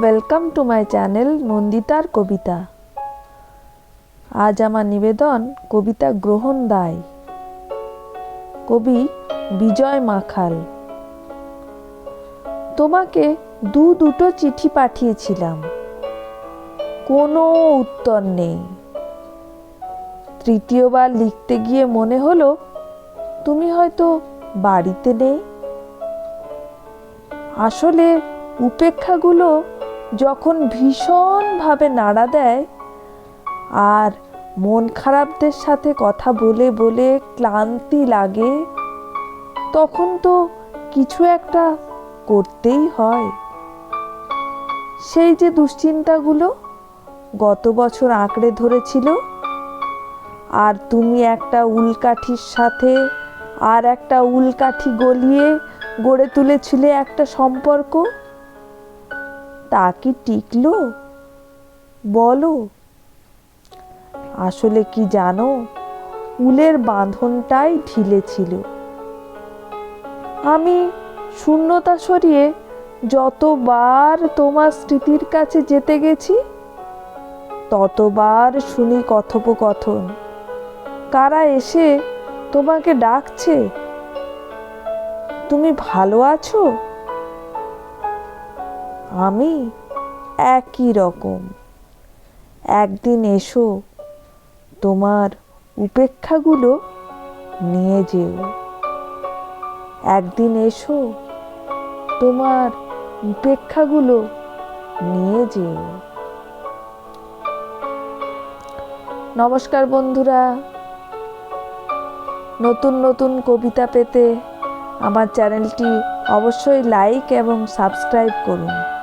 Welcome to my channel নন্দিতার কবিতা আজ আমার নিবেদন, কবিতা গ্রহণ দায়। কবি বিজয় মাখাল। তোমাকে দু দুটো চিঠি পাঠিয়েছিলাম। কোনো উত্তর নেই। তৃতীয়বার লিখতে গিয়ে মনে হলো, তুমি হয়তো বাড়িতে নেই। আসলে উপেক্ষাগুলো যখন ভীষণভাবে নাড়া দেয় আর মন খারাপদের সাথে কথা বলে বলে ক্লান্তি লাগে, তখন তো কিছু একটা করতেই হয়। সেই যে দুশ্চিন্তাগুলো গত বছর আঁকড়ে ধরেছিল, আর তুমি একটা উলকাঠির সাথে আর একটা উলকাঠি গলিয়ে গড়ে তুলেছিলে একটা সম্পর্ক তা কি টিকলো? বলো। আসলে কি জানো, উলের বাঁধনটাই ঢিলে ছিল। আমি শূন্যতা সরিয়ে যতবার তোমার স্মৃতির কাছে যেতে গেছি, ততবার শুনি কথোপকথন। কারা এসে তোমাকে ডাকছে? তুমি ভালো আছো? আমি একই রকম। একদিন এসো, তোমার উপেক্ষাগুলো নিয়ে যেও। একদিন এসো, তোমার উপেক্ষাগুলো নিয়ে যেও। নমস্কার বন্ধুরা, নতুন নতুন কবিতা পেতে আমার চ্যানেলটি অবশ্যই লাইক এবং সাবস্ক্রাইব করুন।